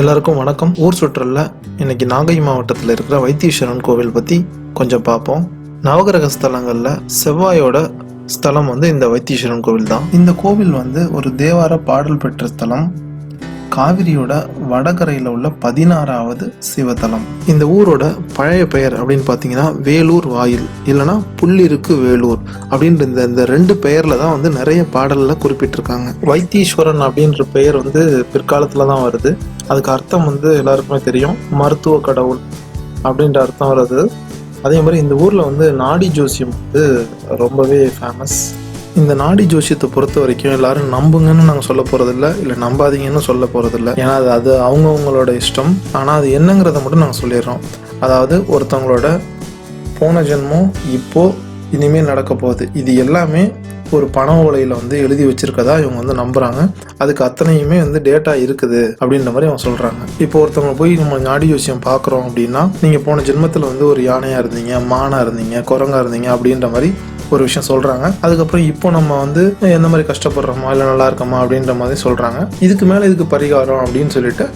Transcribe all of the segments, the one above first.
எல்லாருக்கும் வணக்கம். ஊர் சுற்றலில் இன்னைக்கு நாகை மாவட்டத்தில் இருக்கிற வைத்தீஸ்வரன் கோவில் பற்றி கொஞ்சம் பார்ப்போம். நவகிரக ஸ்தலங்களில் செவ்வாயோட ஸ்தலம் வந்து இந்த வைத்தீஸ்வரன் கோவில் தான். இந்த கோவில் வந்து ஒரு தேவார பாடல் பெற்ற ஸ்தலம். காவிரியோட வடகரையில் உள்ள பதினாறாவது சிவத்தலம். இந்த ஊரோட பழைய பெயர் அப்படின்னு பார்த்தீங்கன்னா வேலூர் வாயில் இல்லைன்னா புள்ளிருக்கு வேலூர் அப்படின்ற இந்த இந்த ரெண்டு பெயரில் தான் வந்து நிறைய பாடலில் குறிப்பிட்டிருக்காங்க. வைத்தீஸ்வரன் அப்படின்ற பெயர் வந்து பிற்காலத்தில் தான் வருது. அதுக்கு அர்த்தம் வந்து எல்லாருக்குமே தெரியும். மருத்துவ கடவுள் அப்படின்ற அர்த்தம் வருது அதே மாதிரி இந்த ஊரில் வந்து நாடி ஜோசியம் வந்து ரொம்பவே ஃபேமஸ் இந்த நாடி ஜோசியத்தை பொறுத்த வரைக்கும் எல்லாரும் நம்புங்கன்னு நாங்கள் சொல்ல போகிறதில்ல இல்லை நம்பாதீங்கன்னு சொல்ல போகிறதில்ல ஏன்னா அது அது அவங்கவுங்களோட இஷ்டம். ஆனால் அது என்னங்கிறத மட்டும் நாங்கள் சொல்லிடுறோம். அதாவது ஒருத்தவங்களோட போன ஜென்மம் இப்போ இனிமேல் நடக்க போகுது. இது எல்லாமே ஒரு பண ஓலையில் வந்து எழுதி வச்சிருக்கதா இவங்க வந்து நம்புகிறாங்க அதுக்கு அத்தனையுமே வந்து டேட்டா இருக்குது அப்படின்ற மாதிரி அவங்க சொல்கிறாங்க இப்போ ஒருத்தவங்க போய் நம்ம நாடி ஜோசியம் பார்க்குறோம் அப்படின்னா நீங்கள் போன ஜென்மத்தில் வந்து ஒரு யானையாக இருந்தீங்க மானா இருந்தீங்க குரங்காக இருந்தீங்க அப்படின்ற மாதிரி ஒரு விஷயம் சொல்கிறாங்க அதுக்கப்புறம் இப்போ நம்ம வந்து எந்த மாதிரி கஷ்டப்படுறோமா இல்லை நல்லா இருக்கோமா அப்படின்ற மாதிரி சொல்கிறாங்க இதுக்கு மேலே இதுக்கு பரிகாரம் அப்படின்னு சொல்லிட்டு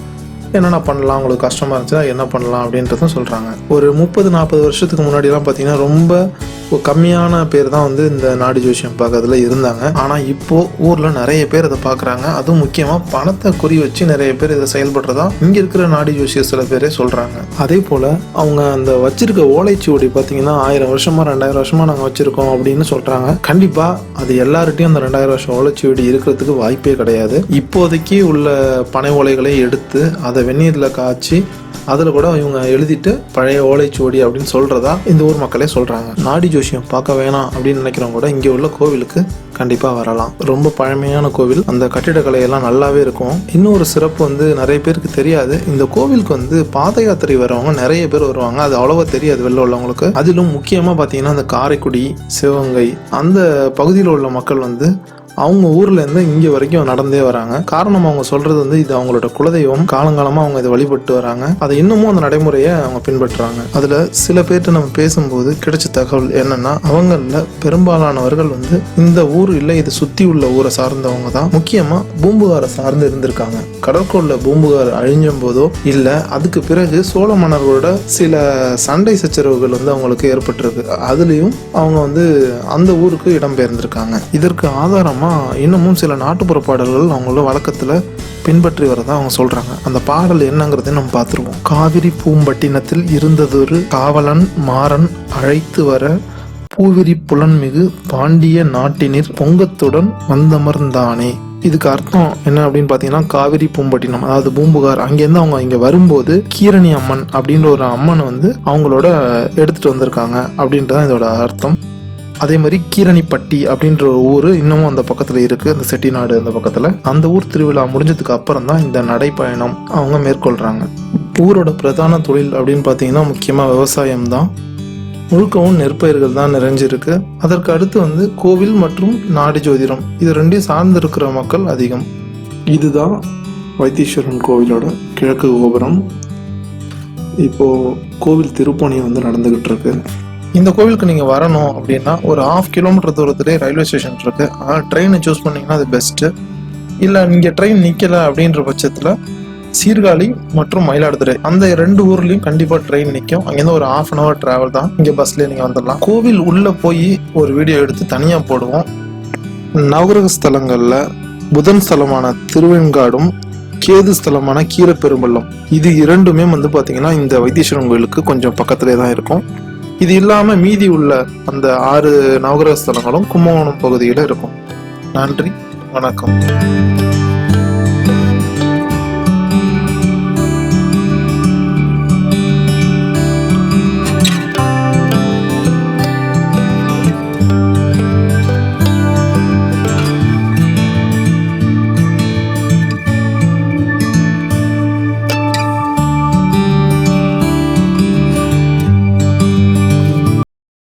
என்னென்ன பண்ணலாம் உங்களுக்கு கஷ்டமாக இருந்துச்சுன்னா என்ன பண்ணலாம் அப்படின்றதும் சொல்கிறாங்க ஒரு முப்பது நாற்பது வருஷத்துக்கு முன்னாடிலாம் பார்த்தீங்கன்னா ரொம்ப கம்மியான பேர் தான் வந்து இந்த நாடி ஜோசியம் பார்க்கறதுல இருந்தாங்க. ஆனால் இப்போது ஊரில் நிறைய பேர் இதை பார்க்குறாங்க. அதுவும் முக்கியமாக பணத்தை குறி வச்சு நிறைய பேர் இதை செயல்படுறதா இங்கே இருக்கிற நாடி ஜோசியர் சில பேரே சொல்கிறாங்க அதே போல் அவங்க அந்த வச்சிருக்க ஓலைச்சுவடி பார்த்தீங்கன்னா ஆயிரம் வருஷமா ரெண்டாயிரம் வருஷமா நாங்கள் வச்சிருக்கோம் அப்படின்னு சொல்கிறாங்க கண்டிப்பாக அது எல்லார்ட்டையும் அந்த ரெண்டாயிரம் வருஷம் ஓலைச்சுவடி இருக்கிறதுக்கு வாய்ப்பே கிடையாது. இப்போதைக்கு உள்ள பனை ஓலைகளை எடுத்து அதை அதை வெந்நீரில் காய்ச்சி அதில் கூட இவங்க எழுதிட்டு பழைய ஓலைச்சுவடி அப்படின்னு சொல்கிறதா இந்த ஊர் மக்களே சொல்கிறாங்க நாடி ஜோஷியம் பார்க்க வேணாம் அப்படின்னு நினைக்கிறவங்க கூட இங்கே உள்ள கோவிலுக்கு கண்டிப்பாக வரலாம். ரொம்ப பழமையான கோவில். அந்த கட்டிடக்கலையெல்லாம் நல்லாவே இருக்கும். இன்னொரு சிறப்பு வந்து நிறைய பேருக்கு தெரியாது. இந்த கோவிலுக்கு வந்து பாத யாத்திரை வரவங்க நிறைய பேர் வருவாங்க. அது அவ்வளோவா தெரியாது வெளில உள்ளவங்களுக்கு. அதிலும் முக்கியமாக பார்த்தீங்கன்னா அந்த காரைக்குடி சிவகங்கை அந்த பகுதியில் உள்ள மக்கள் வந்து அவங்க ஊர்ல இருந்து இங்க வரைக்கும் நடந்தே வராங்க. காரணம் அவங்க சொல்றது வந்து இது அவங்களோட குலதெய்வம். காலங்காலமா அவங்க இதை வழிபட்டு வராங்க. அதை இன்னமும் அந்த நடைமுறையை அவங்க பின்பற்றுறாங்க. அதுல சில பேர்கிட்ட நம்ம பேசும்போது கிடைச்ச தகவல் என்னன்னா அவங்கள பெரும்பாலானவர்கள் வந்து இந்த ஊர் இல்லை இது சுத்தி உள்ள ஊரை சார்ந்தவங்க தான். முக்கியமா பூம்புகாரை சார்ந்து இருந்திருக்காங்க. கடற்கோள்ல பூம்புகார் அழிஞ்சும் போதோ இல்ல அதுக்கு பிறகு சோழ மன்னர்களோட சில சண்டை சச்சரவுகள் வந்து அவங்களுக்கு ஏற்பட்டிருக்கு. அதுலயும் அவங்க வந்து அந்த ஊருக்கு இடம்பெயர்ந்திருக்காங்க. இதற்கு ஆதாரமா இன்னமும் சில நாட்டுப்புற பாடல்கள் அவங்களோட வழக்கத்தில் பின்பற்றி வரதா அவங்க சொல்கிறாங்க அந்த பாடல் என்னங்கிறதை நம்ம பார்த்துருவோம். காவிரி பூம்பட்டினத்தில் இருந்ததொரு காவலன் மாறன் அழைத்து வர பூவிரி புலன்மிகு பாண்டிய நாட்டினிர் பொங்கத்துடன் வந்தமர்ந்தானே. இதுக்கு அர்த்தம் என்ன அப்படின்னு பார்த்தீங்கன்னா காவிரி பூம்பட்டினம் அதாவது பூம்புகார் அங்கேருந்து அவங்க இங்கே வரும்போது கீரணி அம்மன் அப்படின்ற ஒரு அம்மனை வந்து அவங்களோட எடுத்துகிட்டு வந்திருக்காங்க அப்படின்றதான் இதோட அர்த்தம். அதே மாதிரி கீரணிப்பட்டி அப்படின்ற ஒரு ஊர் இன்னமும் அந்த பக்கத்தில் இருக்குது அந்த செட்டிநாடு அந்த பக்கத்தில். அந்த ஊர் திருவிழா முடிஞ்சதுக்கு அப்புறம் தான் இந்த நடைப்பயணம் அவங்க மேற்கொள்கிறாங்க ஊரோட பிரதான தொழில் அப்படின்னு பார்த்தீங்கன்னா முக்கியமாக விவசாயம் தான் முழுக்கவும் நெற்பயிர்கள் தான் நிறைஞ்சிருக்கு. அதற்கு அடுத்து வந்து கோவில் மற்றும் நாடு ஜோதிடம். இது ரெண்டையும் சார்ந்து இருக்கிற மக்கள் அதிகம். இதுதான் வைத்தீஸ்வரன் கோவிலோட கிழக்கு கோபுரம். இப்போது கோவில் திருப்பணி வந்து நடந்துக்கிட்டு இருக்கு. இந்த கோவிலுக்கு நீங்கள் வரணும் அப்படின்னா ஒரு ஹாஃப் கிலோமீட்டர் தூரத்துலேயே ரயில்வே ஸ்டேஷன் இருக்கு. ஆனால் ட்ரெயினை சூஸ் பண்ணிங்கன்னா அது பெஸ்ட்டு இல்லை நீங்கள் ட்ரெயின் நிற்கலை அப்படின்ற பட்சத்தில் சீர்காழி மற்றும் மயிலாடுதுறை அந்த ரெண்டு ஊர்லயும் கண்டிப்பா ட்ரெயின் நிற்கும் அங்கேருந்து ஒரு ஹாஃப் அன் ஹவர் டிராவல் தான். இங்கே பஸ்ல நீங்க வந்துடலாம். கோவில் உள்ள போய் ஒரு வீடியோ எடுத்து தனியா போடுவோம். நவகிரக ஸ்தலங்கள்ல புதன் ஸ்தலமான திருவெண்காடும் கேது ஸ்தலமான கீரப்பெரும்பள்ளம். இது இரண்டுமே வந்து பாத்தீங்கன்னா இந்த வைத்தீஸ்வரன் கோயிலுக்கு கொஞ்சம் பக்கத்துலேயே தான் இருக்கும். இது இல்லாமல் மீதி உள்ள அந்த ஆறு நவகிரக ஸ்தலங்களும் கும்பகோணம் பகுதியில் இருக்கும். நன்றி வணக்கம்.